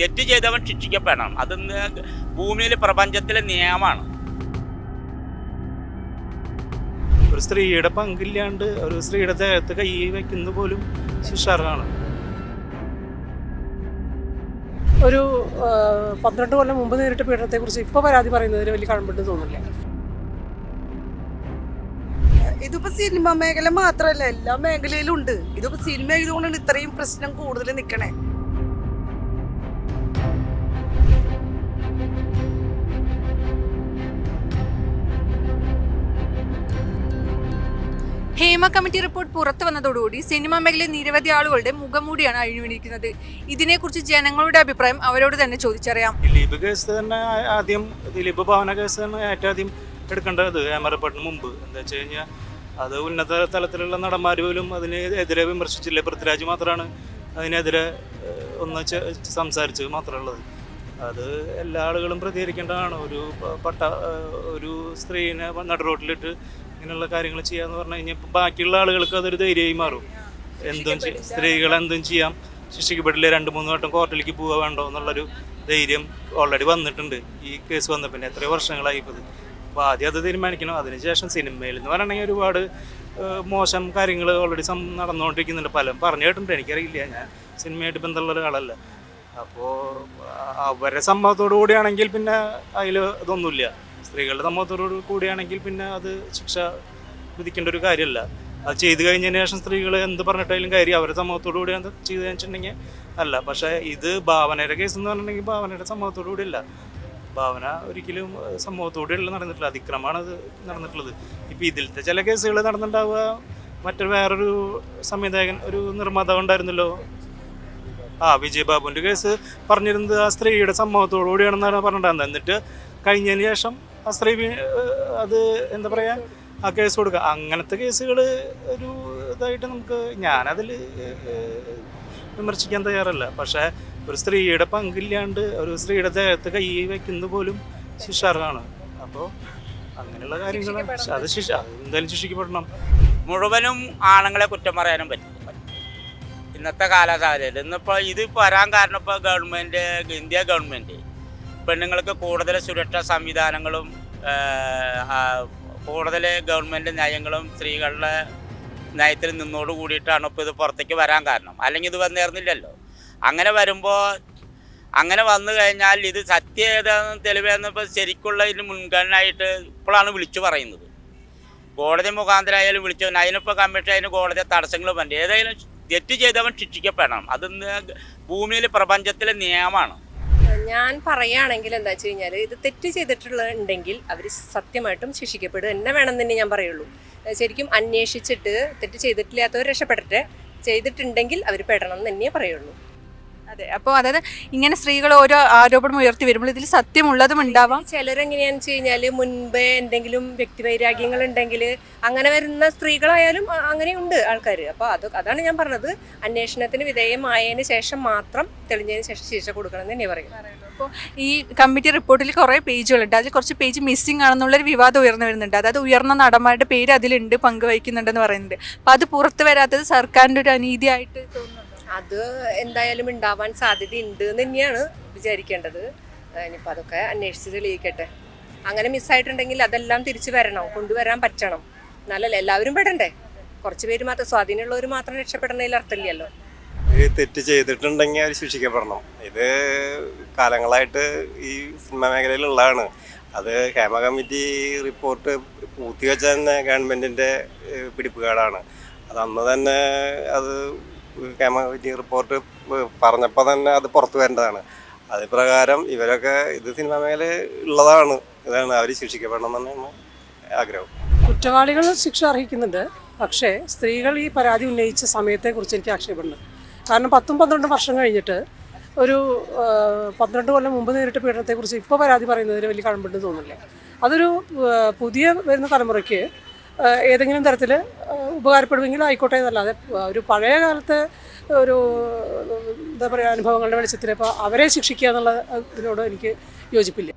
തെറ്റ് ചെയ്തവൻ ശിക്ഷിക്കപ്പെടണം. അത് ഭൂമിയിൽ പ്രപഞ്ചത്തിലെ നിയമമാണ്. ഒരു സ്ത്രീയുടെ പങ്കില്ലാണ്ട് ഒരു സ്ത്രീയുടെ ദേഹത്ത് കൈ വയ്ക്കുന്നത് പോലും ശിക്ഷാർഹമാണ് ഒരു പന്ത്രണ്ട് കൊല്ലം മുമ്പ് നേരിട്ട പീഡനത്തെക്കുറിച്ച് ഇപ്പോൾ പരാതി പറയുന്നതിന് വലിയ കഴമ്പിട്ട് തോന്നില്ല ഇതിപ്പോ സിനിമ മേഖല മാത്രല്ല എല്ലാ മേഖലയിലും ഉണ്ട്. ഇതിപ്പോ സിനിമ ആയതുകൊണ്ടാണ് ഇത്രയും പ്രശ്നം കൂടുതൽ നിൽക്കണേ കമ്മിറ്റി റിപ്പോർട്ട് പുറത്തു വന്നതോടുകൂടി സിനിമാ മേഖലയിൽ നിരവധി ആളുകളുടെ മുഖംമൂടിയാണ് അഴിഞ്ഞുവീണിരിക്കുന്നത്. ഇതിനെക്കുറിച്ച് ജനങ്ങളുടെ അഭിപ്രായം അവരോട് തന്നെ ചോദിച്ചറിയാം. ദിലീപ് കേസ് തന്നെ ആദ്യം ദിലീപ് ഭവന കേസ് തന്നെ ഏറ്റവും ആദ്യം എടുക്കേണ്ടത് ഏമറപ്പാട്ടിന് മുമ്പ്. എന്താ വെച്ച് കഴിഞ്ഞാൽ അത് ഉന്നത തലത്തിലുള്ള നടന്മാർ പോലും അതിനെതിരെ വിമർശിച്ചില്ല? പൃഥ്വിരാജ് മാത്രമാണ് അതിനെതിരെ ഒന്ന് സംസാരിച്ച് മാത്രമുള്ളത് അത് എല്ലാ ആളുകളും പ്രതികരിക്കേണ്ടതാണ്. ഒരു പട്ട ഒരു സ്ത്രീനെ നട റോട്ടിലിട്ട് ഇങ്ങനെയുള്ള കാര്യങ്ങൾ ചെയ്യാന്ന് പറഞ്ഞു കഴിഞ്ഞാൽ ബാക്കിയുള്ള ആളുകൾക്ക് അതൊരു ധൈര്യമായി മാറും. എന്തും സ്ത്രീകൾ എന്തും ചെയ്യാം. ശിക്ഷിക്കപ്പെട്ടില്ല രണ്ട് മൂന്ന് വട്ടം കോർട്ടിലേക്ക് പോവുക വേണ്ടോ എന്നുള്ളൊരു ധൈര്യം ഓൾറെഡി വന്നിട്ടുണ്ട്. ഈ കേസ് വന്ന പിന്നെ എത്രയോ വർഷങ്ങളായി ഇപ്പോൾ അപ്പോൾ ആദ്യം അത് തീരുമാനിക്കണം. അതിനുശേഷം സിനിമയിൽ എന്ന് പറയണമെങ്കിൽ ഒരുപാട് മോശം കാര്യങ്ങൾ ഓൾറെഡി സം നടന്നുകൊണ്ടിരിക്കുന്നുണ്ട് പലരും പറഞ്ഞു കേട്ടിട്ടുണ്ട്. എനിക്കറിയില്ല. ഞാൻ സിനിമയായിട്ട് ബന്ധമുള്ള ഒരാളല്ല. അപ്പോൾ അവരെ സമ്മതത്തോടു കൂടിയാണെങ്കിൽ പിന്നെ അതിൽ ഇതൊന്നുമില്ല സ്ത്രീകളുടെ സമ്മതത്തോടു കൂടിയാണെങ്കിൽ പിന്നെ അത് ശിക്ഷ വിധിക്കേണ്ട ഒരു കാര്യമല്ല. അത് ചെയ്തു കഴിഞ്ഞതിന് ശേഷം സ്ത്രീകൾ എന്ത് പറഞ്ഞിട്ടായാലും കാര്യം അവരുടെ സമ്മതത്തോടു കൂടി അത് ചെയ്തു വെച്ചിട്ടുണ്ടെങ്കിൽ അല്ല. പക്ഷേ ഇത് ഭാവനയുടെ കേസ് എന്ന് പറഞ്ഞിട്ടുണ്ടെങ്കിൽ ഭാവനയുടെ സമ്മതത്തോടു കൂടി അല്ല ഭാവന ഒരിക്കലും സമൂഹത്തോടെയുള്ള നടന്നിട്ടില്ല അതിക്രമമാണ് അത് നടന്നിട്ടുള്ളത്. ഇപ്പം ഇതിലത്തെ ചില കേസുകൾ നടന്നിട്ടുണ്ടാവുക. മറ്റൊരു വേറൊരു സംവിധായകൻ ഒരു നിർമ്മാതാവ് ഉണ്ടായിരുന്നല്ലോ. ആ വിജയ് ബാബുവിന്റെ കേസ് പറഞ്ഞിരുന്നത് ആ സ്ത്രീയുടെ സമൂഹത്തോടു കൂടിയാണെന്നാണ് പറഞ്ഞിട്ടുണ്ടായിരുന്നത്. എന്നിട്ട് കഴിഞ്ഞതിന് ശേഷം ആ സ്ത്രീ അത് എന്താ പറയുക ആ കേസ് കൊടുക്കുക അങ്ങനത്തെ കേസുകൾ ഒരു ഇതായിട്ട് നമുക്ക് ഞാനതിൽ വിമർശിക്കാൻ തയ്യാറല്ല. പക്ഷേ ഒരു സ്ത്രീയുടെ പങ്കില്ലാണ്ട് ഒരു സ്ത്രീയുടെ ദേഹത്ത് കൈ വയ്ക്കുന്നത് പോലും ശിക്ഷാർഹമാണ്. അപ്പോൾ അങ്ങനെയുള്ള കാര്യങ്ങൾ അത് ശിക്ഷ എന്തായാലും ശിക്ഷിക്കപ്പെടണം. മുഴുവനും ആണുങ്ങളെ കുറ്റം പറയാനും പറ്റും ഇന്നത്തെ കാലസാഹചര്യം ഇന്നിപ്പോൾ ഇത് വരാൻ കാരണം ഇപ്പോൾ ഗവൺമെന്റ് ഇന്ത്യ ഗവൺമെന്റ് പെണ്ണുങ്ങൾക്ക് കൂടുതൽ സുരക്ഷാ സംവിധാനങ്ങളും കൂടുതൽ ഗവൺമെന്റ് നയങ്ങളും സ്ത്രീകളുടെ നയത്തിൽ നിന്നോട് കൂടിയിട്ടാണ് ഇപ്പോൾ ഇത് പുറത്തേക്ക് വരാൻ കാരണം. അല്ലെങ്കിൽ ഇത് വന്നേർന്നില്ലല്ലോ. അങ്ങനെ വരുമ്പോൾ അങ്ങനെ വന്നു കഴിഞ്ഞാൽ ഇത് സത്യേതാന്ന് തെളിവേന്ന് ഇപ്പോൾ ശരിക്കുള്ള ഇതിന് മുൻഗണനയായിട്ട് ഇപ്പോഴാണ് വിളിച്ചു പറയുന്നത്. കോടതി മുഖാന്തരമായാലും വിളിച്ചു. അതിനിപ്പോൾ കമ്മീഷൻ അതിന് കോടതി തടസ്സങ്ങൾ പറഞ്ഞു ഏതായാലും തെറ്റ് ചെയ്തവൻ ശിക്ഷിക്കപ്പെടണം. അത് ഭൂമിയിൽ പ്രപഞ്ചത്തിലെ നിയമമാണ്. ഞാൻ പറയുകയാണെങ്കിൽ എന്താ വെച്ച് കഴിഞ്ഞാൽ ഇത് തെറ്റ് ചെയ്തിട്ടുള്ള ഉണ്ടെങ്കിൽ അവർ സത്യമായിട്ടും ശിക്ഷിക്കപ്പെടുക എന്നെ വേണം തന്നെ ഞാൻ പറയുള്ളൂ. ശരിക്കും അന്വേഷിച്ചിട്ട് തെറ്റ് ചെയ്തിട്ടില്ലാത്തവർ രക്ഷപ്പെടട്ടെ. ചെയ്തിട്ടുണ്ടെങ്കിൽ അവർ പെടണം എന്ന് തന്നെ പറയുള്ളൂ. അതെ അപ്പോൾ അതായത് ഇങ്ങനെ സ്ത്രീകൾ ഓരോ ആരോപണം ഉയർത്തി വരുമ്പോൾ ഇതിൽ സത്യമുള്ളതും ഉണ്ടാവാം. ചിലരെങ്ങനെയാണെന്ന് വെച്ച് കഴിഞ്ഞാൽ മുൻപേ എന്തെങ്കിലും വ്യക്തിവൈരാഗ്യങ്ങൾ ഉണ്ടെങ്കിൽ അങ്ങനെ വരുന്ന സ്ത്രീകളായാലും അങ്ങനെ ഉണ്ട് ആൾക്കാർ അപ്പോൾ അത് അതാണ് ഞാൻ പറഞ്ഞത്. അന്വേഷണത്തിന് വിധേയമായതിന് ശേഷം മാത്രം തെളിഞ്ഞതിന് ശേഷം ശിക്ഷ കൊടുക്കണം എന്ന് തന്നെ പറയും അപ്പോൾ ഈ കമ്മിറ്റി റിപ്പോർട്ടിൽ കുറേ പേജുകളുണ്ട്. അതിൽ കുറച്ച് പേജ് മിസ്സിംഗ് ആണെന്നുള്ളൊരു വിവാദം ഉയർന്നു വരുന്നുണ്ട്. അതായത് ഉയർന്ന നടന്മാരുടെ പേര് അതിലുണ്ട് പങ്കുവഹിക്കുന്നുണ്ടെന്ന് പറയുന്നുണ്ട്. അപ്പോൾ അത് പുറത്തു വരാത്തത് സർക്കാരിന്റെ ഒരു അനീതിയായിട്ട് അത് എന്തായാലും ഉണ്ടാവാൻ സാധ്യതയുണ്ട് എന്ന് തന്നെയാണ് വിചാരിക്കേണ്ടത്. ഇനിയിപ്പോൾ അതൊക്കെ അന്വേഷിച്ച് തെളിയിക്കട്ടെ. അങ്ങനെ മിസ്സായിട്ടുണ്ടെങ്കിൽ അതെല്ലാം തിരിച്ചു വരണം കൊണ്ടുവരാൻ പറ്റണം. എന്നാലല്ലേ എല്ലാവരും പെടണ്ടേ? കുറച്ച് പേര് മാത്രം സ്വാധീനമുള്ളവർ മാത്രം രക്ഷപ്പെടണതിൽ അർത്ഥമില്ലല്ലോ. തെറ്റ് ചെയ്തിട്ടുണ്ടെങ്കിൽ അവർ ശിക്ഷിക്കപ്പെടണം. ഇത് കാലങ്ങളായിട്ട് ഈ സിനിമ മേഖലയിലുള്ളതാണ്. അത് ഹേമ കമ്മിറ്റി റിപ്പോർട്ട് പൂർത്തിവെച്ച തന്നെ ഗവൺമെന്റിന്റെ പിടിപ്പുകേടാണ്. അത് അന്ന് തന്നെ അത് കമ്മിറ്റി റിപ്പോർട്ട് പറഞ്ഞപ്പോൾ തന്നെ അത് പുറത്തു വരേണ്ടതാണ്. അത് പ്രകാരം ഇവരൊക്കെ ഇത് സിനിമ മേഖല ഉള്ളതാണ്. ഇതാണ് അവർ ശിക്ഷിക്കപ്പെടണം തന്നെയാണ് ആഗ്രഹം. കുറ്റവാളികൾ ശിക്ഷ അർഹിക്കുന്നുണ്ട്. പക്ഷേ സ്ത്രീകൾ ഈ പരാതി ഉന്നയിച്ച സമയത്തെക്കുറിച്ച് എനിക്ക് ആക്ഷേപമുണ്ട്. കാരണം പത്തും പന്ത്രണ്ടും വർഷം കഴിഞ്ഞിട്ട് ഒരു പന്ത്രണ്ട് കൊല്ലം മുമ്പ് നേരിട്ട പീഡനത്തെക്കുറിച്ച് ഇപ്പോൾ പരാതി പറയുന്നതിന് വലിയ കഴമ്പുണ്ടെന്ന് തോന്നുന്നില്ല. അതൊരു പുതിയ വരുന്ന തലമുറയ്ക്ക് ഏതെങ്കിലും തരത്തിൽ ഉപകാരപ്പെടുമെങ്കിൽ ആയിക്കോട്ടെ എന്നല്ലാതെ ഒരു പഴയ കാലത്ത് ഒരു എന്താ പറയുക അനുഭവങ്ങളുടെ വെളിച്ചത്തിൽ ഇപ്പോൾ അവരെ ശിക്ഷിക്കുക എന്നുള്ള ഇതിനോട് എനിക്ക് യോജിപ്പില്ല.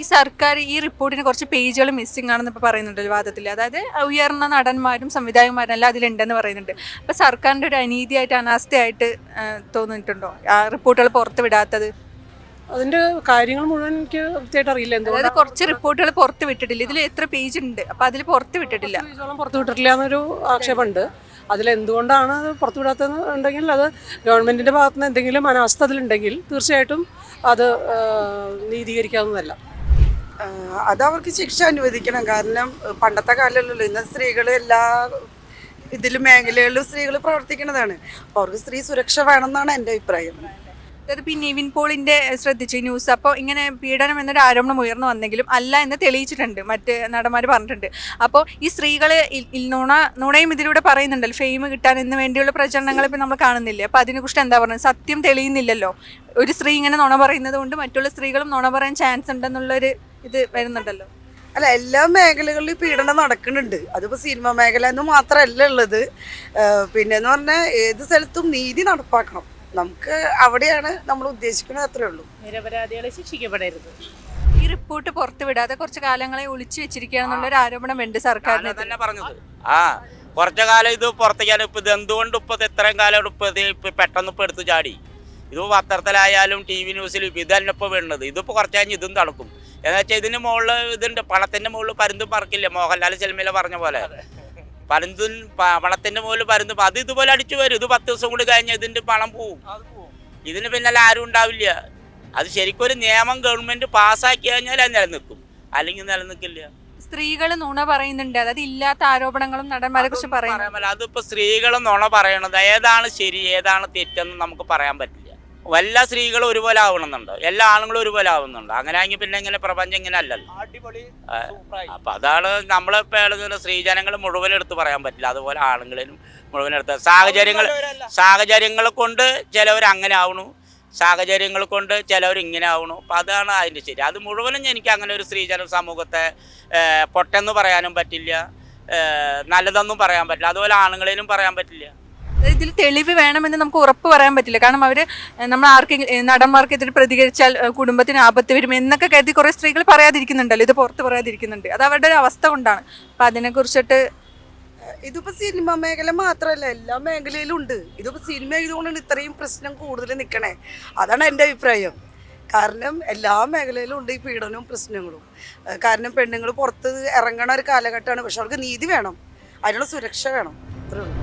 ഈ സർക്കാർ ഈ റിപ്പോർട്ടിന് കുറച്ച് പേജുകൾ മിസ്സിംഗ് ആണെന്ന് ഇപ്പോൾ പറയുന്നുണ്ട് വാദത്തിൽ. അതായത് ഉയർന്ന നടന്മാരും സംവിധായകന്മാരും എല്ലാം അതിലുണ്ടെന്ന് പറയുന്നുണ്ട്. അപ്പോൾ സർക്കാരിന്റെ ഒരു അനീതിയായിട്ട് അനാസ്ഥയായിട്ട് തോന്നിയിട്ടുണ്ടോ? ആ റിപ്പോർട്ടുകൾ പുറത്ത് വിടാത്തത് അതിന്റെ കാര്യങ്ങൾ മുഴുവൻ എനിക്ക് കൃത്യമായിട്ട് അറിയില്ല. അതായത് എന്തുകൊണ്ടാണ് കുറച്ച് റിപ്പോർട്ടുകൾ പുറത്ത് വിട്ടിട്ടില്ല. ഇതിൽ എത്ര പേജ് ഉണ്ട്? അപ്പൊ അതിൽ പുറത്ത് വിട്ടിട്ടില്ല. പുറത്ത് പുറത്തു വിട്ടിട്ടില്ല എന്നൊരു ആക്ഷേപമുണ്ട്. അതിൽ എന്തുകൊണ്ടാണ് അത് പുറത്തു വിടാത്തതെന്ന് ഉണ്ടെങ്കിൽ അത് ഗവൺമെന്റിന്റെ ഭാഗത്ത് നിന്ന് എന്തെങ്കിലും അനാസ്ഥ അതിലുണ്ടെങ്കിൽ തീർച്ചയായിട്ടും അത് ആ, നീതീകരിക്കാവുന്നതല്ല. ആ, അത് അവർക്ക് ശിക്ഷ അനുവദിക്കണം. കാരണം ഏഹ്, പണ്ടത്തെ കാലമല്ലല്ലോ ഇന്ന് സ്ത്രീകൾ എല്ലാ ഇതിലും മേഖലകളിലും സ്ത്രീകൾ പ്രവർത്തിക്കുന്നതാണ്. അപ്പോൾ അവർക്ക് സ്ത്രീ സുരക്ഷ വേണമെന്നാണ് എന്റെ അഭിപ്രായം. അതായത് ഇപ്പം നിവിൻ പോളിന്റെ ശ്രദ്ധിച്ച ന്യൂസ്. അപ്പോൾ ഇങ്ങനെ പീഡനം എന്നൊരു ആരോപണം ഉയർന്നു വന്നെങ്കിലും അല്ല എന്ന് തെളിയിച്ചിട്ടുണ്ട്. മറ്റ് നടന്മാർ പറഞ്ഞിട്ടുണ്ട്. അപ്പോൾ ഈ സ്ത്രീകൾ നുണ നുണയും ഇതിലൂടെ പറയുന്നുണ്ടല്ലോ. ഫെയിം കിട്ടാൻ എന്ന് വേണ്ടിയുള്ള പ്രചരണങ്ങൾ ഇപ്പം നമ്മൾ കാണുന്നില്ലേ? അപ്പോൾ അതിനെക്കുറിച്ച് എന്താ പറയുന്നത് സത്യം തെളിയുന്നില്ലല്ലോ. ഒരു സ്ത്രീ ഇങ്ങനെ നുണ പറയുന്നത് കൊണ്ട് മറ്റുള്ള സ്ത്രീകളും നുണ പറയാൻ ചാൻസ് ഉണ്ടെന്നുള്ളൊരു ഇത് വരുന്നുണ്ടല്ലോ. അല്ല എല്ലാ മേഖലകളിലും പീഡനം നടക്കുന്നുണ്ട്. അതിപ്പോൾ സിനിമ മേഖല എന്ന് മാത്രമല്ല ഉള്ളത്. പിന്നെ എന്ന് പറഞ്ഞാൽ ഏത് സ്ഥലത്തും നീതി നടപ്പാക്കണം. നമുക്ക് അവിടെയാണ് നമ്മൾ ഉദ്ദേശിക്കുന്നത് അത്രേ ഉള്ളൂ. നിരപരാധികളെ ശിക്ഷിക്കപ്പെടരുത്. ഈ റിപ്പോർട്ട് പുറത്തുവിടാതെ കുറച്ച് കാലങ്ങളെ ഒളിച്ചു വെച്ചിരിക്കുകയാണെന്നുള്ളൊരു ആരോപണം ഉണ്ട് സർക്കാരിന് തന്നെ പറഞ്ഞത്. ആ കുറച്ചു കാലം ഇത് പുറത്തേക്കാണ് ഇപ്പൊ ഇത് എന്തുകൊണ്ട് ഇപ്പൊ ഇത് ഇത്രയും കാലം ഇപ്പൊ ഇത് ഇപ്പൊ പെട്ടെന്ന് ഇപ്പൊ എടുത്ത് ചാടി? ഇത് പത്രത്തിലായാലും ടി വി ന്യൂസിലും ഇപ്പൊ ഇത് തന്നെ ഇപ്പൊ വീണത്. ഇതിപ്പോ കുറച്ച് കഴിഞ്ഞ് ഇതും തണുക്കും. എന്ന് വെച്ചാൽ ഇതിന് മുകളിൽ ഇതുണ്ട്. പണത്തിന്റെ മുകളിൽ പരുന്തും പറക്കില്ല. മോഹൻലാൽ സിനിമയിലെ പറഞ്ഞ പോലെ. പരുന്തും പണത്തിന്റെ മുകളിൽ പരുന്തും അത് ഇതുപോലെ അടിച്ചു വരും. ഇത് പത്ത് ദിവസം കൂടി കഴിഞ്ഞാൽ ഇതിന്റെ പണം പോവും. ഇതിന് പിന്നാലെ ആരും ഉണ്ടാവില്ല. അത് ശരിക്കും ഒരു നിയമം ഗവൺമെന്റ് പാസ്സാക്കി കഴിഞ്ഞാൽ അത് നിലനിൽക്കും. അല്ലെങ്കിൽ നിലനിൽക്കില്ല. സ്ത്രീകൾ നുണ പറയുന്നുണ്ട്. അതായത് ഇല്ലാത്ത ആരോപണങ്ങളും നടന്മാരെ കുറിച്ച് പറയുന്നു പറയാൻ. അതിപ്പോ സ്ത്രീകൾ നുണ പറയണത് ഏതാണ് ശരി ഏതാണ് തെറ്റെന്ന് നമുക്ക് പറയാൻ പറ്റില്ല. എല്ലാ സ്ത്രീകളും ഒരുപോലെ ആവണമെന്നുണ്ടോ. എല്ലാ ആണുങ്ങളും ഒരുപോലെ ആവുന്നുണ്ടോ. അങ്ങനെ ആണെങ്കിൽ പിന്നെ ഇങ്ങനെ പ്രപഞ്ചം ഇങ്ങനെ അല്ലല്ലോ. അപ്പൊ അതാണ് നമ്മളിപ്പോ എഴുതുന്ന സ്ത്രീജനങ്ങൾ മുഴുവൻ എടുത്ത് പറയാൻ പറ്റില്ല. അതുപോലെ ആണുങ്ങളിലും മുഴുവൻ എടുത്ത് സാഹചര്യങ്ങൾ സാഹചര്യങ്ങൾ കൊണ്ട് ചിലവർ അങ്ങനെ ആവണു. സാഹചര്യങ്ങൾ കൊണ്ട് ചിലവർ ഇങ്ങനെ ആവണു. അപ്പം അതാണ് അതിന്റെ ശരി. അത് മുഴുവനും എനിക്ക് അങ്ങനെ ഒരു സ്ത്രീജന സമൂഹത്തെ പൊട്ടെന്ന് പറയാനും പറ്റില്ല. നല്ലതൊന്നും പറയാൻ പറ്റില്ല. അതുപോലെ ആണുങ്ങളിലും പറയാൻ പറ്റില്ല. ഇതിൽ തെളിവ് വേണമെന്ന് നമുക്ക് ഉറപ്പ് പറയാൻ പറ്റില്ല. കാരണം അവർ നമ്മൾ ആർക്കെങ്കിലും നടന്മാർക്കെതിരെ പ്രതികരിച്ചാൽ കുടുംബത്തിന് ആപത്ത് വരും എന്നൊക്കെ കരുതി കുറേ സ്ത്രീകൾ പറയാതിരിക്കുന്നുണ്ടല്ലോ. ഇത് പുറത്ത് പറയാതിരിക്കുന്നുണ്ട്. അത് അവരുടെ ഒരു അവസ്ഥ കൊണ്ടാണ്. അപ്പം അതിനെക്കുറിച്ചിട്ട് ഇതിപ്പോ സിനിമ മേഖല മാത്രമല്ല എല്ലാ മേഖലയിലും ഉണ്ട് ഇതിപ്പോ സിനിമ ആയതുകൊണ്ടാണ് ഇത്രയും പ്രശ്നം കൂടുതൽ നിൽക്കണേ അതാണ് എന്റെ അഭിപ്രായം. കാരണം എല്ലാ മേഖലയിലും ഉണ്ട് ഈ പീഡനവും പ്രശ്നങ്ങളും. കാരണം പെണ്ണുങ്ങൾ പുറത്ത് ഇറങ്ങണ ഒരു കാലഘട്ടമാണ്. പക്ഷെ അവർക്ക് നീതി വേണം. അതിനുള്ള സുരക്ഷ വേണം. അത്രേ ഉള്ളൂ.